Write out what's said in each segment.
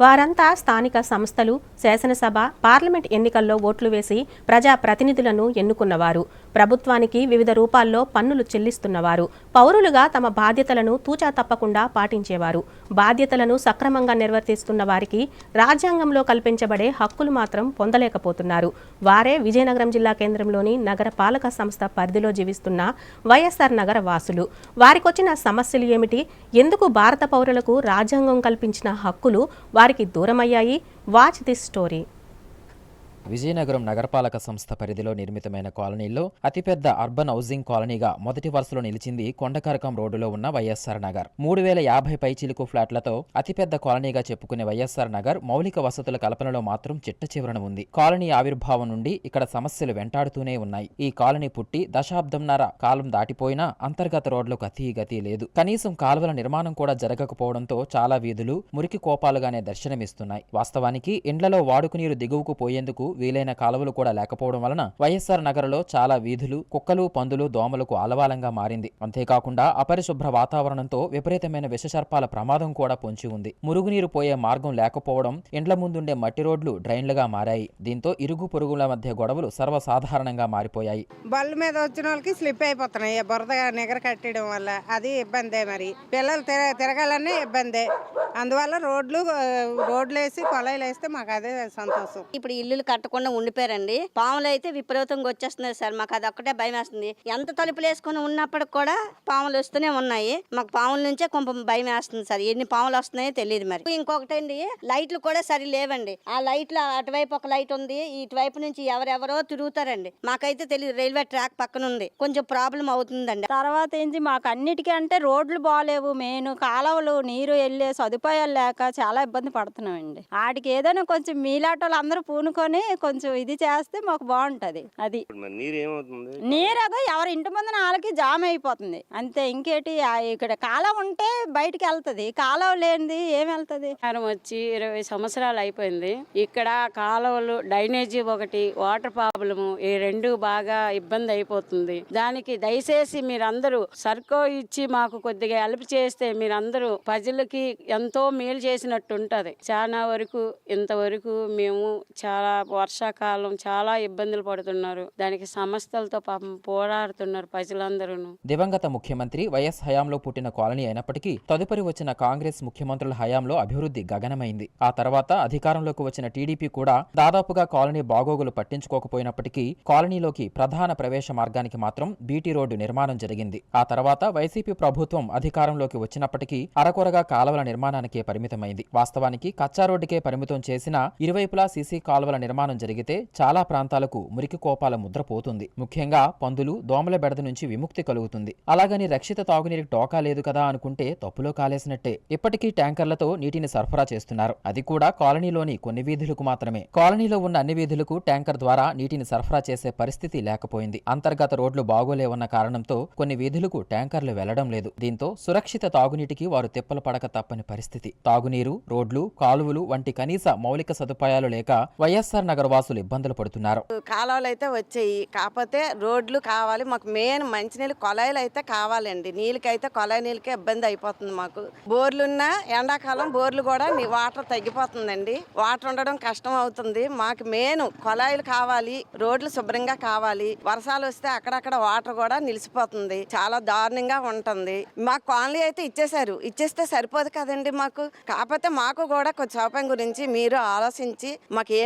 వారంతా స్థానిక సంస్థలు శాసనసభ పార్లమెంట్ ఎన్నికల్లో ఓట్లు వేసి ప్రజా ప్రతినిధులను ఎన్నుకున్నవారు. ప్రభుత్వానికి వివిధ రూపాల్లో పన్నులు చెల్లిస్తున్నవారు. పౌరులుగా తమ బాధ్యతలను తూచా తప్పకుండా పాటించేవారు. బాధ్యతలను సక్రమంగా నిర్వర్తిస్తున్న వారికి రాజ్యాంగంలో కల్పించబడే హక్కులు మాత్రం పొందలేకపోతున్నారు. వారే విజయనగరం జిల్లా కేంద్రంలోని నగర పాలక సంస్థ పరిధిలో జీవిస్తున్న వైఎస్ఆర్ నగర వాసులు. వారికొచ్చిన సమస్యలు ఏమిటి? ఎందుకు భారత పౌరులకు రాజ్యాంగం కల్పించిన హక్కులు? వారికి దూరమయ్యాయి. Watch this story. విజయనగరం నగరపాలక సంస్థ పరిధిలో నిర్మితమైన కాలనీల్లో అతిపెద్ద అర్బన్ హౌసింగ్ కాలనీగా మొదటి వరుసలో నిలిచింది కొండకరకం రోడ్డులో ఉన్న వైఎస్ఆర్ నగర్. మూడు వేల యాభై పైచిలుకు ఫ్లాట్లతో అతిపెద్ద కాలనీగా చెప్పుకునే వైఎస్ఆర్ నగర్ మౌలిక వసతుల కల్పనలో మాత్రం చిట్ట చివరన ఉంది. కాలనీ ఆవిర్భావం నుండి ఇక్కడ సమస్యలు వెంటాడుతూనే ఉన్నాయి. ఈ కాలనీ పుట్టి దశాబ్దంన్నర కాలం దాటిపోయినా అంతర్గత రోడ్లకు అతి గతి లేదు. కనీసం కాలువల నిర్మాణం కూడా జరగకపోవడంతో చాలా వీధులు మురికి కోపాలుగానే దర్శనమిస్తున్నాయి. వాస్తవానికి ఇండ్లలో వాడుకు నీరు దిగువకు పోయేందుకు వీలైన కాలువలు కూడా లేకపోవడం వలన వైఎస్ఆర్ నగర్లో చాలా వీధులు కుక్కలు పందులు దోమలకు ఆలవాలంగా మారింది. అంతేకాకుండా అపరిశుభ్ర వాతావరణంతో విపరీతమైన విషసర్పాల ప్రమాదం కూడా పొంచి ఉంది. మురుగునీరు పోయే మార్గం లేకపోవడం ఇండ్ల ముందుండే మట్టి రోడ్లు డ్రైన్లుగా మారాయి. దీంతో ఇరుగు పొరుగుల మధ్య గొడవలు సర్వసాధారణంగా మారిపోయాయి. బళ్ళ మీద వచ్చిన వాళ్ళకి స్లిప్ అయిపోతున్నాయి. ఈ బురద నిగర కట్టడం వల్ల అది ఇబ్బందే మరి. పిల్లలు తిర తిరగాలనే ఇబ్బందే. అందువల్ల రోడ్లు రోడ్లు వేసి కొలాయిలు వేస్తే మాకు అదే సంతోషం. ఇప్పుడు ఇల్లులు కట్టకుండా ఉండిపోయారండి. పాములు అయితే విపరీతంగా వచ్చేస్తున్నాయి సార్. మాకు అది ఒక్కటే భయం వేస్తుంది. ఎంత తలుపులు వేసుకుని ఉన్నప్పటికి కూడా పాములు వస్తూనే ఉన్నాయి. మాకు పాముల నుంచే కొంచెం భయం వేస్తుంది సార్. ఎన్ని పాములు వస్తున్నాయో తెలియదు మరి. ఇంకొకటి అండి లైట్లు కూడా సరి లేవండి. ఆ లైట్లు అటువైపు ఒక లైట్ ఉంది. ఇటువైపు నుంచి ఎవరెవరో తిరుగుతారండి. మాకైతే తెలియదు. రైల్వే ట్రాక్ పక్కన ఉంది. కొంచెం ప్రాబ్లం అవుతుందండి. తర్వాత ఏంటి మాకు అన్నిటికీ అంటే రోడ్లు బాగాలేవు మెయిన్ కాలువలు నీరు వెళ్ళే సదుపాయాలు లేక చాలా ఇబ్బంది పడుతున్నామండి. ఆడికి ఏదైనా కొంచెం మీలాటోళ్ళు అందరూ పూనుకొని కొంచెం ఇది చేస్తే మాకు బాగుంటది అది. నీరు ఏమవుతుంది? నీరు అదో ఎవరి ఇంటి ముందున వాళ్ళకి జామ్ అయిపోతుంది అంతే ఇంకేటి ఇక్కడ కాలువ ఉంటే బయటికి వెళ్తది. కాలువ లేనిది ఏం వెళ్తది? వచ్చి ఇరవై సంవత్సరాలు అయిపోయింది. ఇక్కడ కాలువలు డ్రైనేజీ ఒకటి వాటర్ ప్రాబ్లము ఈ రెండు బాగా ఇబ్బంది అయిపోతుంది. దానికి దయచేసి మీరందరూ సర్కో ఇచ్చి మాకు కొద్దిగా హెల్ప్ చేస్తే మీరందరూ ప్రజలకి ఎంతో మేలు చేసినట్టు ఉంటది చాలా వరకు ఇంతవరకు మేము చాలా వర్షాకాలం చాలా ఇబ్బందులు పడుతున్నారు. దానికి సమస్యలతో పాపం పోరాడుతున్నారు ప్రజలందరూ దివంగత ముఖ్యమంత్రి వైఎస్ హయాంలో పుట్టిన కాలనీ అయినప్పటికీ తదుపరి వచ్చిన కాంగ్రెస్ ముఖ్యమంత్రుల హయాంలో అభివృద్ధి గగనమైంది. ఆ తర్వాత అధికారంలోకి వచ్చిన టీడీపీ కూడా దాదాపుగా కాలనీ బాగోగులు పట్టించుకోకపోయినప్పటికీ కాలనీలోకి ప్రధాన ప్రవేశ మార్గానికి మాత్రం బీటీ రోడ్డు నిర్మాణం జరిగింది. ఆ తర్వాత వైసీపీ ప్రభుత్వం అధికారంలోకి వచ్చినప్పటికీ అరకొరగా కాలువల నిర్మాణానికే పరిమితమైంది. వాస్తవానికి కచ్చా రోడ్డుకే పరిమితం చేసిన ఇరువైపులా సీసీ కాలువల నిర్మాణం జరిగితే చాలా ప్రాంతాలకు మురికి కోపాల ముద్ర పోతుంది. ముఖ్యంగా పందులు దోమల బెడద నుంచి విముక్తి కలుగుతుంది. అలాగని రక్షిత తాగునీరు టోకా లేదు కదా అనుకుంటే తప్పులో కాలేసినట్టే. ఇప్పటికీ ట్యాంకర్లతో నీటిని సరఫరా చేస్తున్నారు. అది కూడా కాలనీలోని కొన్ని వీధులకు మాత్రమే. కాలనీలో ఉన్న అన్ని వీధులకు ట్యాంకర్ ద్వారా నీటిని సరఫరా చేసే పరిస్థితి లేకపోయింది. అంతర్గత రోడ్లు బాగోలేవన్న కారణంతో కొన్ని వీధులకు ట్యాంకర్లు వెళ్ళడం లేదు. దీంతో సురక్షిత తాగునీటికి వారు తిప్పలు పడక తప్పని పరిస్థితి. తాగునీరు రోడ్లు కాలువలు వంటి కనీస మౌలిక సదుపాయాలు లేక వైఎస్ఆర్ నగర్ వాసులు ఇబ్బందులు పడుతున్నారు. కాలువలు అయితే వచ్చాయి. కాకపోతే రోడ్లు కావాలి. మాకు మెయిన్ మంచినీళ్ళు కొలాయిలు అయితే కావాలండి. నీళ్ళకైతే కొలాయి నీళ్ళకే ఇబ్బంది అయిపోతుంది మాకు. బోర్లున్నా ఎండాకాలం బోర్లు కూడా వాటర్ తగ్గిపోతుందండి. వాటర్ ఉండడం కష్టం అవుతుంది. మాకు మెయిన్ కొలాయిలు కావాలి. రోడ్లు శుభ్రంగా కావాలి. వర్షాలు వస్తే అక్కడక్కడ వాటర్ కూడా నిలిచిపోతుంది. చాలా దారుణంగా ఉంటుంది. మాకు కాలనీ అయితే ఇచ్చేశారు. ఇచ్చేస్తే సరిపోదు కదండి మాకు. కాకపోతే మాకు కూడా కొంచెం సౌకర్యం గురించి మీరు ఆలోచించి మాకు ఏ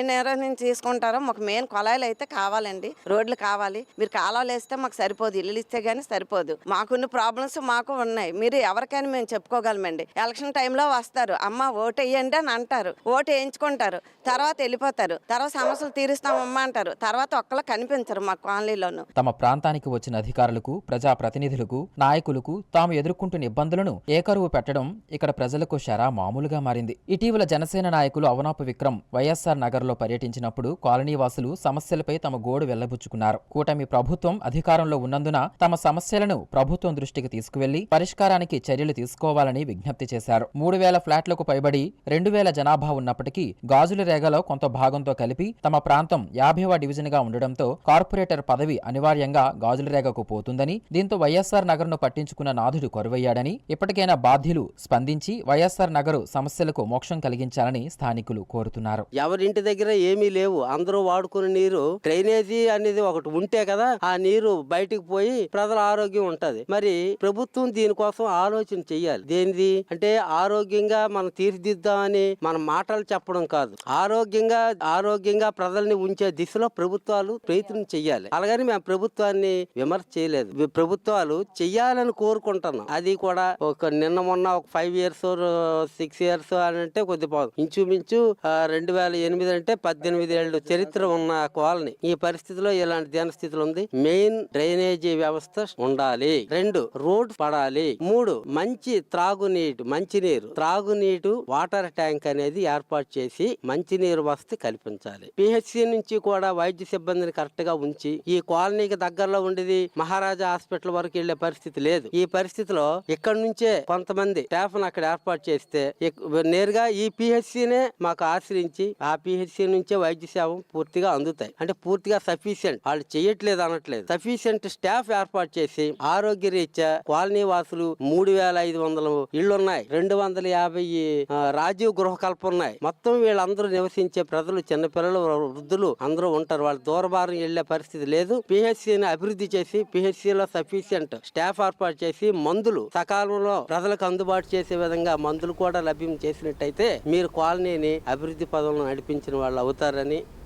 నిర్ణయం తీసుకుంటారో మాకు మెయిన్ కొలాయిలు అయితే కావాలండి. రోడ్లు కావాలి. మీరు కాలాలు వేస్తే మాకు సరిపోదు. ఇల్లు ఇస్తే గానీ సరిపోదు. మాకున్న ప్రాబ్లమ్స్ మాకు ఉన్నాయి. మీరు ఎవరికైనా మేము చెప్పుకోగలమండి. ఎలక్షన్ టైంలో వస్తారు. అమ్మ ఓటు వేయండి అని అంటారు. ఓటు వేయించుకుంటారు. తర్వాత వెళ్ళిపోతారు. తర్వాత సమస్యలు తీరుస్తామమ్మా అంటారు. తర్వాత ఒక్కళ్ళు కనిపించరు మా కాలనీలోను. తమ ప్రాంతానికి వచ్చిన అధికారులకు ప్రజా ప్రతినిధులకు నాయకులకు తాము ఎదుర్కొంటున్న ఇబ్బందులను ఏకరువు పెట్టడం ఇక్కడ ప్రజలకు షరా మామూలుగా మారింది. ఇటీవల జనసేన నాయకులు అవనాపు విక్రమ్ వైఎస్ఆర్ నగర్లో పర్యటించిన వచ్చినప్పుడు కాలనీ వాసులు సమస్యలపై తమ గోడు వెళ్ళబుచ్చుకున్నారు. కూటమి ప్రభుత్వం అధికారంలో ఉన్నందున తమ సమస్యలను ప్రభుత్వం దృష్టికి తీసుకువెళ్ళి పరిష్కారానికి చర్యలు తీసుకోవాలని విజ్ఞప్తి చేశారు. మూడు వేల ఫ్లాట్లకు పైబడి రెండు వేల జనాభా ఉన్నప్పటికీ గాజుల రేగలో కొంత భాగంతో కలిపి తమ ప్రాంతం యాభైవ డివిజన్గా ఉండడంతో కార్పొరేటర్ పదవి అనివార్యంగా గాజుల రేగకు పోతుందని దీంతో వైఎస్ఆర్ నగర్ను పట్టించుకున్న నాథుడు కరువయ్యాడని ఇప్పటికైనా బాధ్యులు స్పందించి వైఎస్ఆర్ నగరు సమస్యలకు మోక్షం కలిగించాలని స్థానికులు కోరుతున్నారు. ఎవరింటి దగ్గర ఏమీ లేవు. అందరూ వాడుకునే నీరు డ్రైనేజీ అనేది ఒకటి ఉంటే కదా ఆ నీరు బయటికి పోయి ప్రజల ఆరోగ్యం ఉంటది. మరి ప్రభుత్వం దీనికోసం ఆలోచన చెయ్యాలి. దేనిది? అంటే ఆరోగ్యంగా మనం తీర్చిదిద్దామని మన మాటలు చెప్పడం కాదు. ఆరోగ్యంగా ఆరోగ్యంగా ప్రజల్ని ఉంచే దిశలో ప్రభుత్వాలు ప్రయత్నం చెయ్యాలి. అలాగని మేము ప్రభుత్వాన్ని విమర్శ చేయలేదు. ప్రభుత్వాలు చెయ్యాలని కోరుకుంటున్నాం. అది కూడా ఒక నిన్న మొన్న ఒక ఫైవ్ ఇయర్స్ సిక్స్ ఇయర్స్ అని అంటే కొద్దిగా ఇంచుమించు రెండు వేల ఎనిమిది అంటే పద్దెనిమిది తొమ్మిదేళ్ళు చరిత్ర ఉన్న కాలనీ ఈ పరిస్థితిలో ఇలాంటి దినస్థితులు ఉంది. మెయిన్ డ్రైనేజీ వ్యవస్థ ఉండాలి. రెండు రోడ్ పడాలి. మూడు మంచి త్రాగునీటి మంచినీరు. త్రాగునీటు వాటర్ ట్యాంక్ అనేది ఏర్పాటు చేసి మంచినీరు వసతి కల్పించాలి. పిహెచ్సి నుంచి కూడా వైద్య సిబ్బందిని కరెక్ట్గా ఉంచి ఈ కాలనీకి దగ్గరలో ఉండేది మహారాజా హాస్పిటల్ వరకు వెళ్ళే పరిస్థితి లేదు. ఈ పరిస్థితిలో ఇక్కడ నుంచే కొంతమంది స్టాఫ్ అక్కడ ఏర్పాటు చేస్తే నేరుగా ఈ పిహెచ్సినే మాకు ఆశ్రయించి ఆ పిహెచ్సి నుంచే వైద్య సేవ పూర్తిగా అందుతాయి. అంటే పూర్తిగా సఫిషియెంట్. వాళ్ళు చేయట్లేదు అనట్లేదు. సఫిషియెంట్ స్టాఫ్ ఏర్పాటు చేసి ఆరోగ్య రీత్యా కాలనీ వాసులు మూడు వేల ఐదు వందలు ఇళ్ళు ఉన్నాయి రెండు వందల యాభై రాజీవ్ గృహకల్ప ఉన్నాయి మొత్తం వీళ్ళందరూ నివసించే ప్రజలు చిన్నపిల్లలు వృద్ధులు అందరూ ఉంటారు. వాళ్ళు దూరభారం వెళ్ళే పరిస్థితి లేదు. పిహెచ్సిని అభివృద్ధి చేసి పిహెచ్సిలో సఫిషియెంట్ స్టాఫ్ ఏర్పాటు చేసి మందులు సకాలంలో ప్రజలకు అందుబాటు చేసే విధంగా మందులు కూడా లభ్యం చేసినట్టయితే మీరు కాలనీని అభివృద్ధి పదంలో నడిపించిన వాళ్ళు అవుతారని ini.